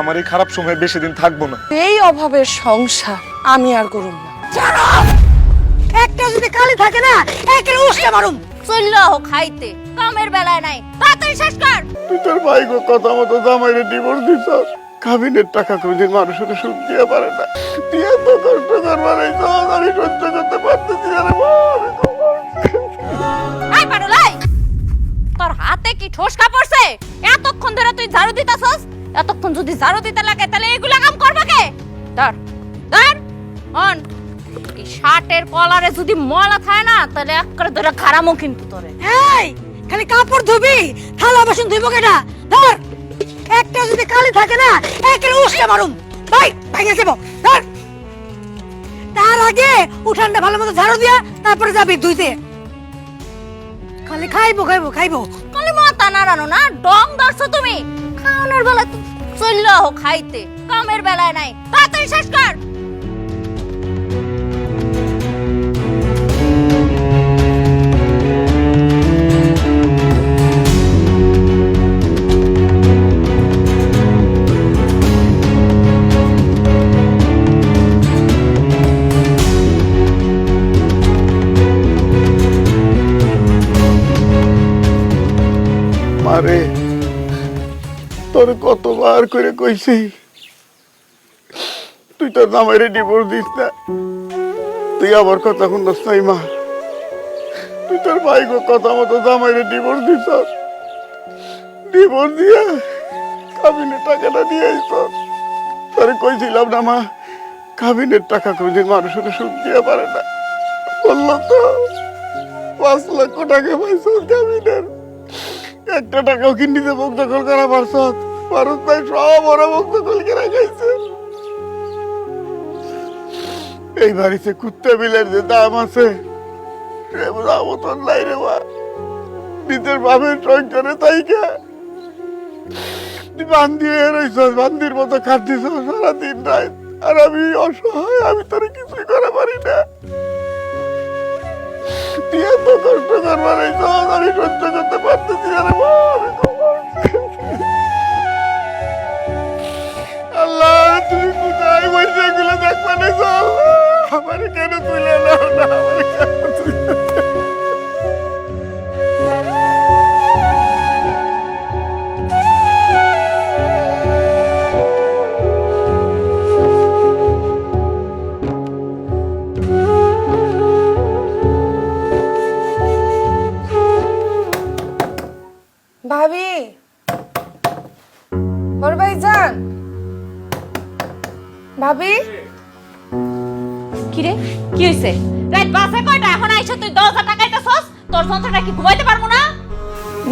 আমার এই খারাপ সময় বেশি দিন থাকব না। এই অভাবের সংসার আমি আর করুম না। একটা যদি কালি থাকে না একের উসকে মারুম। চলল খাইতে কামের বেলায় নাই। তাড়াতাড়ি শেষ কর! তুই তোর ভাই গো কথা মতো জামাইরে ডিভোর্স দিছ। কাবিনের টাকা কোনদিন মানুষের সুদ দিয়ে পারে না। তুই এত কষ্ট করবার এই আমি সহ্য এতক্ষণ যদি ঝাড়ু দিতে লাগে, তাহলে এগুলা কাম করবে কে? ধর ধর, অন। এই শার্টের কলারে যদি ময়লা থাকে না, তাহলে এক করে ধরে খারামো কিন্তু তোরে। এই, খালি কাপড় ধুবি, থালা বাসন ধুইব কেটা ধর, একটা যদি কালি থাকে না, একের উসকে মারুম। ভাই ভাইয়া যাব, ধর। তার আগে উঠানটা ভালো মতো ঝাড়ু দিয়া, তারপরে যাবি ধুইতে। খালি খাইবো খাইবো খাইবো। না ডং ধরছো তুমি? খাওয়ানোর বেলা চলল খাইতে কামের বেলায় নাই। তাড়াতাড়ি শেষ কর! মারে তোর কতবার করে কইছি, তুই তোর জামাইরে ডিভোর্স দিস না। তুই আমার কথা শুনস নাই মা। তুই তোর ভাই গো কথা মতো জামাইরে ডিভোর্স দিস ডিভোর্স দিয়া কাবিনের টাকাটা দিয়ে আইস তোরে কইছিলাম না মা, কাবিনের টাকা কোনদিন মানুষের সুদ দিয়ে পারে না। বলল তো, পাঁচ লক্ষ টাকা পাইছ কাবিনের। একটা টাকাও কিন্নিতে মুখ দখল করা পারছ ভারত ভাই সব ওরা মুখ দখল করে খাইছে। এই বাড়িতে কুত্তা বিলের যে দাম আছে, সে দামও তোর নাই রে মা। নিজের বাপের সংসারে তাইকা তুই বান্দি হয়ে রইছ বান্দির মতো খাটিস সারাদিন রাত। আর আমি অসহায়, আমি তোর কিছুই করা পারি না। তুই কষ্ট করবার এই সহজ আমি সহ্য করতে পারতেছি না আল্লাহ, তুমি কোথায় বসে এগুলো দেখবা না আমার কেন তুলে নাও না? ভাবি? কি রে কি হইছে? রাত বাসে কয়টা? এখন আইছো তুই দশ হাজার টাকা দিতেছস তোর সংসারটা কি ঘুমাইতে পারব না?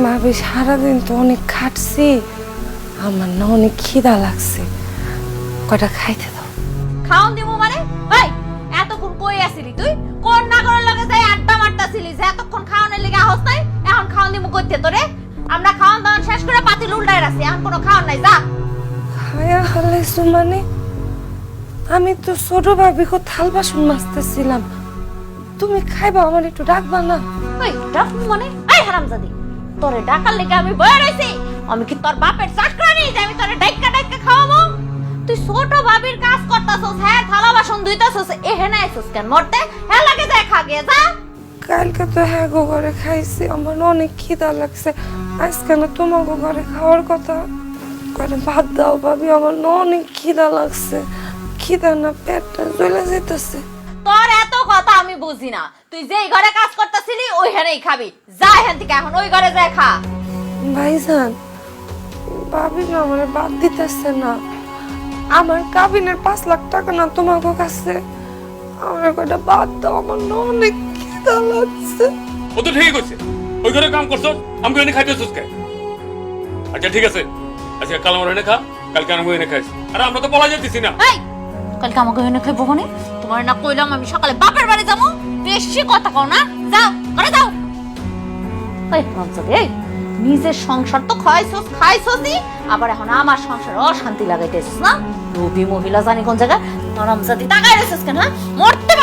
ভাবি সারাদিন তো অনেক খাটছি। আমার না অনেক খিদা লাগছে। কয়টা খাইতে দাও। খাওন দিমু মানে? এই এতক্ষণ কই আসিলি তুই? কোন নাগরের লগে যাই আড্ডা মারতাছিলি? যে এতক্ষণ খাওয়ানোর লেগে আহস নাই এখন খাওন দিমু কইতে তোরে? আমরা খাওয়ান দাওয়ান শেষ করে পাতিল উল্টায় রাখছি এখন কোনো খাওয়ান নাই যা। খায়া হালাইছো মানে আমি তো ছোট ভাবি কো থাল বাসন মাজতেছিলাম। তুমি খাইবা আমার একটু ডাকবা না। ওই ডাক মানে? এই হারামজাদি তোরে ডাকার লেগে আমি বয়ে রইছি। আমি কি তোর বাপের চাকরানি যে আমি তোরে ডাইকা ডাইকা খাওয়াবো? তুই ছোট ভাবির কাজ করতাছস হ্যাঁ থালা বাসন ধুইতাছস এহেনে আইছস কেন? মরতে হ্যাঁ লাগে যায় খা গিয়ে যা। কালকে তো হ্যাঁ গো ঘরে খাইছি আমার অনেক খিদা লাগছে। আজকে না তোমাকে ঘরে খাওয়ার কথা। করে ভাত দাও ভাবি আমার অনেক খিদা লাগছে। খিদা না পেটটা জ্বলে যেতেছে তোর এত কথা আমি বুঝি না। তুই যেই ঘরে কাজ করতেছিলি ওইখানেই খাবি। যা এখান থেকে এখন ওই ঘরে যায় খা। ভাইজান ভাবি না আমার বাদ দিতেছে না। আমার কাবিনের পাঁচ লাখ টাকা না তোমাকে কাছে। আমার কটা বাদ দাও আমার না অনেক খিদা লাগছে। ও তো ঠিকই করছে ওই ঘরে কাম করছ আমাকে এনে খাইতে সুস্কে আচ্ছা ঠিক আছে। আজকে কাল আমার এনে খা কালকে আমি এনে খাইছি। আরে আমরা তো বলা যেতেছি না। এই কালকে আমাকে এনে খেয়ে কোনে তোমার না কইলাম আমি সকালে বাপের বাড়ি যাব। বেশি কথা কও না। যাও করে যাও। এই হারামজাদি, এই নিজের সংসার তো খাইছস খাইছসই। আবার এখন আমার সংসার অশান্তি লাগাইতেছিস না? রবি মহিলা জানি কোন জায়গা নরম জাতি তাকাই রেছিস কেন হ্যাঁ? মরতে